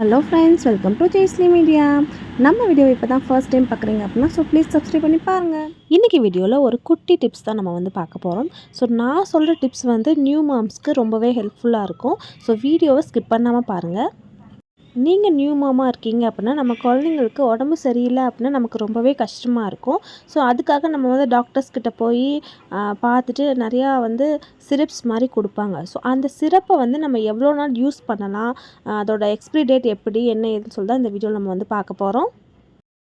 Hello friends welcome to Jaisley media நம்ம video இப்போ தான் ஃபர்ஸ்ட் டைம் பார்க்குறீங்க அப்படின்னா ஸோ ப்ளீஸ் சப்ஸ்கிரைப் பண்ணி பாருங்கள் இன்றைக்கி வீடியோவில் ஒரு குட்டி டிப்ஸ் தான் நம்ம வந்து பார்க்க போகிறோம் ஸோ நான் சொல்கிற டிப்ஸ் வந்து நியூ மாம்ஸ்க்கு ரொம்பவே ஹெல்ப்ஃபுல்லாக இருக்கும். ஸோ வீடியோவை ஸ்கிப் பண்ணாமல் பாருங்கள் நீங்கள் நியூ மாமா இருக்கீங்க அப்படின்னா நம்ம குழந்தைங்களுக்கு உடம்பு சரியில்லை அப்படின்னா நமக்கு ரொம்பவே கஷ்டமாக இருக்கும். ஸோ அதுக்காக நம்ம வந்து டாக்டர்ஸ் கிட்ட போய் பார்த்துட்டு நிறையா வந்து சிரப்ஸ் மாதிரி கொடுப்பாங்க. ஸோ அந்த சிரப்பை வந்து நம்ம எவ்வளோ நாள் யூஸ் பண்ணலாம்? அதோட எக்ஸ்பிரி டேட் எப்படி? என்ன ஏதுன்னு சொல்லி தான் இந்த வீடியோவில் நம்ம வந்து பார்க்க போகிறோம்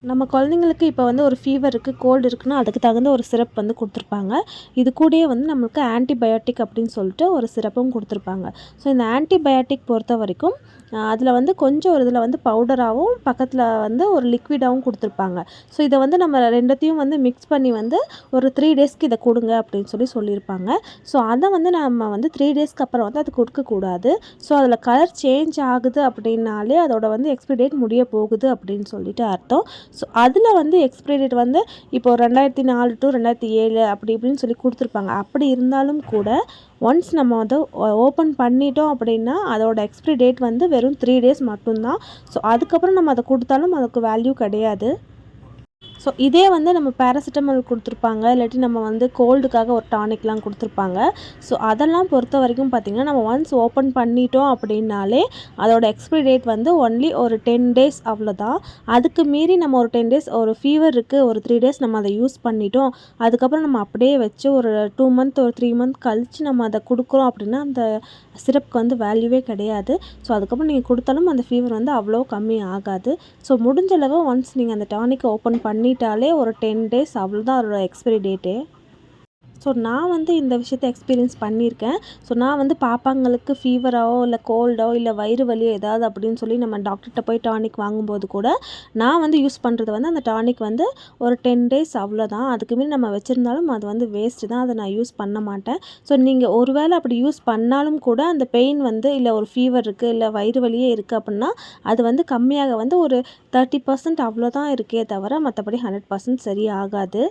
நம்ம குழந்தைங்களுக்கு இப்போ வந்து ஒரு ஃபீவர் இருக்குது கோல்டு இருக்குன்னா அதுக்கு தகுந்த ஒரு சிரப் வந்து கொடுத்துருப்பாங்க. இது கூடயே வந்து நம்மளுக்கு ஆன்டிபயோட்டிக் அப்படின்னு சொல்லிட்டு ஒரு சிரப்பும் கொடுத்துருப்பாங்க. ஸோ இந்த ஆன்டிபயோட்டிக் பொறுத்த வரைக்கும் அதில் வந்து கொஞ்சம் ஒரு இதில் வந்து பவுடராகவும் பக்கத்தில் வந்து ஒரு லிக்விடாகவும் கொடுத்துருப்பாங்க. ஸோ இதை வந்து நம்ம ரெண்டத்தையும் வந்து மிக்ஸ் பண்ணி வந்து ஒரு த்ரீ டேஸ்க்கு இதை கொடுங்க அப்படின்னு சொல்லி சொல்லியிருப்பாங்க. ஸோ அதை வந்து நம்ம வந்து த்ரீ டேஸ்க்கு அப்புறம் வந்து அது கொடுக்கக்கூடாது ஸோ அதில் கலர் சேஞ்ச் ஆகுது அப்படின்னாலே அதோட வந்து எக்ஸ்பிரி டேட் முடிய போகுது அப்படின்னு சொல்லிட்டு அர்த்தம். ஸோ அதில் வந்து எக்ஸ்பிரி டேட் வந்து இப்போ ரெண்டாயிரத்தி நாலு டு ரெண்டாயிரத்தி ஏழு அப்படி இப்படின்னு சொல்லி கொடுத்துருப்பாங்க. அப்படி இருந்தாலும் கூட ஒன்ஸ் நம்ம வந்து ஓப்பன் பண்ணிட்டோம் அப்படின்னா அதோட எக்ஸ்பிரி டேட் வந்து வெறும் த்ரீ டேஸ் மட்டும்தான். ஸோ அதுக்கப்புறம் நம்ம அதை கொடுத்தாலும் அதுக்கு வேல்யூ கிடையாது. ஸோ இதே வந்து நம்ம பேராசிட்டமால் கொடுத்துருப்பாங்க இல்லாட்டி நம்ம வந்து கோல்டுக்காக ஒரு டானிக்லாம் கொடுத்துருப்பாங்க. ஸோ அதெல்லாம் பொறுத்த வரைக்கும் பார்த்திங்கன்னா நம்ம ஒன்ஸ் ஓப்பன் பண்ணிட்டோம் அப்படின்னாலே அதோட எக்ஸ்பிரி டேட் வந்து ஒன்லி ஒரு டென் டேஸ் அவ்வளோதான் அதுக்கு மீறி நம்ம ஒரு டென் டேஸ் ஒரு ஃபீவர் இருக்குது ஒரு த்ரீ டேஸ் நம்ம அதை யூஸ் பண்ணிட்டோம். அதுக்கப்புறம் நம்ம அப்படியே வச்சு ஒரு டூ மந்த் ஒரு த்ரீ மந்த் கழித்து நம்ம அதை கொடுக்குறோம் அப்படின்னா அந்த சிரப்புக்கு வந்து வேல்யூவே கிடையாது. ஸோ அதுக்கப்புறம் நீங்கள் கொடுத்தாலும் அந்த ஃபீவர் வந்து அவ்வளோ கம்மி ஆகாது. ஸோ முடிஞ்ச அளவு ஒன்ஸ் நீங்கள் அந்த டானிக்கை ஓப்பன் பண்ணி பண்ணிட்டாலே ஒரு டென் டேஸ் அவ்வளோதான் அதோட எக்ஸ்பைரி டேட்டே ஸோ நான் வந்து இந்த விஷயத்தை எக்ஸ்பீரியன்ஸ் பண்ணியிருக்கேன். ஸோ நான் வந்து பாப்பாங்களுக்கு ஃபீவராவோ இல்லை கோல்டோ இல்லை வயிறு வலியோ ஏதாவது அப்படின்னு சொல்லி நம்ம டாக்டர்கிட்ட போய் டானிக் வாங்கும்போது கூட நான் வந்து யூஸ் பண்ணுறது வந்து அந்த டானிக் வந்து ஒரு டென் டேஸ் அவ்வளோதான் அதுக்கு மீறி நம்ம வச்சுருந்தாலும் அது வந்து வேஸ்ட்டு தான். அதை நான் யூஸ் பண்ண மாட்டேன். ஸோ நீங்கள் ஒருவேளை அப்படி யூஸ் பண்ணாலும் கூட அந்த பெயின் வந்து இல்லை ஒரு ஃபீவர் இருக்குது இல்லை வயிறு வலியே இருக்குது அப்படின்னா அது வந்து கம்மியாக வந்து ஒரு தேர்ட்டி பர்சன்ட் அவ்வளோதான் இருக்கே தவிர மற்றபடி ஹண்ட்ரட் பர்சன்ட் சரியாகாது.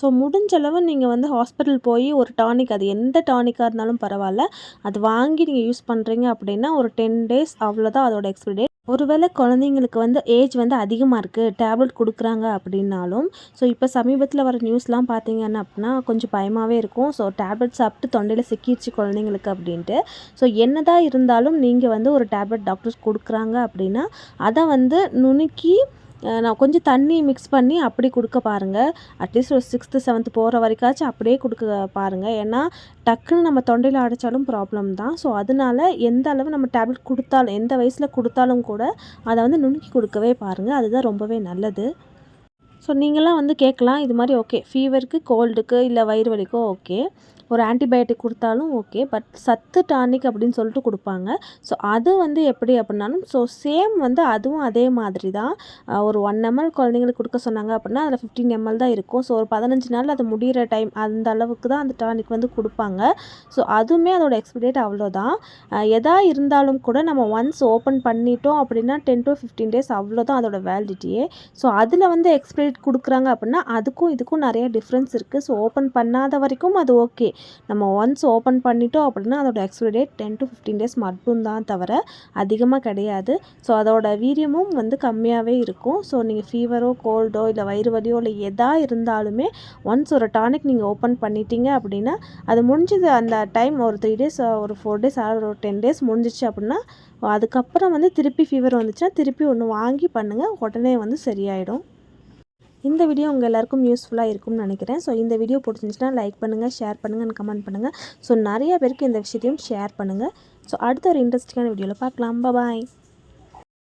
ஸோ முடிஞ்ச அளவு நீங்கள் வந்து ஹாஸ்பிட்டல் போய் ஒரு டானிக் அது எந்த டானிக்காக இருந்தாலும் பரவாயில்ல அது வாங்கி நீங்கள் யூஸ் பண்ணுறீங்க அப்படின்னா ஒரு டென் டேஸ் அவ்வளோதான் அதோட எக்ஸ்பிரி டேட் ஒருவேளை குழந்தைங்களுக்கு வந்து ஏஜ் வந்து அதிகமாக இருக்குது டேப்லெட் கொடுக்குறாங்க அப்படின்னாலும் ஸோ இப்போ சமீபத்தில் வர நியூஸ்லாம் பார்த்தீங்கன்னா அப்படின்னா கொஞ்சம் பயமாகவே இருக்கும். ஸோ டேப்லெட் சாப்பிட்டு தொண்டையில் சிக்கிடுச்சு குழந்தைங்களுக்கு அப்படின்ட்டு. ஸோ என்னதான் இருந்தாலும் நீங்கள் வந்து ஒரு டேப்லெட் டாக்டர்ஸ் கொடுக்குறாங்க அப்படின்னா அதை வந்து நுணுக்கி நான் கொஞ்சம் தண்ணி மிக்ஸ் பண்ணி அப்படி கொடுக்க பாருங்கள் அட்லீஸ்ட் ஒரு சிக்ஸ்த்து செவன்த்து போகிற வரைக்காச்சும் அப்படியே கொடுக்க பாருங்கள் ஏன்னா டக்குன்னு நம்ம தொண்டையில் அடைச்சாலும் ப்ராப்ளம் தான். ஸோ அதனால எந்த அளவு நம்ம டேப்லெட் கொடுத்தாலும் எந்த வயசில் கொடுத்தாலும் கூட அதை வந்து நுணுக்கி கொடுக்கவே பாருங்கள் அதுதான் ரொம்பவே நல்லது. ஸோ நீங்களாம் வந்து கேட்கலாம். இது மாதிரி ஓகே ஃபீவருக்கு கோல்டுக்கு இல்லை வயிறு வலிக்கோ ஓகே ஒரு ஆன்டிபயோட்டிக் கொடுத்தாலும் ஓகே பட் சத்து டானிக் அப்படின்னு சொல்லிட்டு கொடுப்பாங்க. ஸோ அது வந்து எப்படி அப்படின்னாலும் ஸோ சேம் வந்து அதுவும் அதே மாதிரி தான். ஒரு ஒன் எம்எல் குழந்தைங்களுக்கு கொடுக்க சொன்னாங்க அப்படின்னா அதில் ஃபிஃப்டீன் எம்எல் தான் இருக்கும். ஸோ ஒரு பதினஞ்சு நாள் அது முடிகிற டைம் அந்த அளவுக்கு தான் அந்த டானிக் வந்து கொடுப்பாங்க. ஸோ அதுவுமே அதோட எக்ஸ்பிரேட் அவ்வளோதான். எதா இருந்தாலும் கூட நம்ம ஒன்ஸ் ஓப்பன் பண்ணிட்டோம் அப்படின்னா டென் டு ஃபிஃப்டீன் டேஸ் அவ்வளோதான் அதோட வேலிடிட்டியே ஸோ அதில் வந்து எக்ஸ்பிரேட் கொடுக்குறாங்க அப்படின்னா அதுக்கும் இதுக்கும் நிறைய டிஃப்ரென்ஸ் இருக்குது ஸோ ஓப்பன் பண்ணாத வரைக்கும் அது ஓகே நம்ம ஒன்ஸ் ஓப்பன் பண்ணிட்டோம் அப்படின்னா அதோட expiry date ten to fifteen days மட்டும்தான் தவிர அதிகமாக கிடையாது. ஸோ அதோட வீரியமும் வந்து கம்மியாகவே இருக்கும். ஸோ நீங்கள் ஃபீவரோ கோல்டோ இல்லை வயிறு வலியோ இல்லை எதா இருந்தாலுமே ஒன்ஸ் ஒரு டானிக் நீங்கள் ஓப்பன் பண்ணிட்டீங்க அப்படின்னா அது முடிஞ்சது அந்த டைம் ஒரு த்ரீ டேஸ் ஒரு ஃபோர் டேஸ் ஆர் ஒரு டென் டேஸ் முடிஞ்சிச்சு அப்படின்னா அதுக்கப்புறம் வந்து திருப்பி ஃபீவர் வந்துச்சுன்னா திருப்பி ஒன்று வாங்கி பண்ணுங்கள் உடனே வந்து சரியாயிடும். இந்த வீடியோ உங்கள் எல்லாருக்கும் யூஸ்ஃபுல்லாக இருக்கும்னு நினைக்கிறேன். ஸோ இந்த வீடியோ பிடிச்சிருந்துச்சுன்னா லைக் பண்ணுங்கள் ஷேர் பண்ணுங்கள் கமெண்ட் பண்ணுங்கள் ஸோ நிறைய பேருக்கு இந்த விஷயத்தையும் ஷேர் பண்ணுங்கள் ஸோ அடுத்த ஒரு இன்ட்ரெஸ்டிங்கான வீடியோவில் பார்க்கலாம். பாய்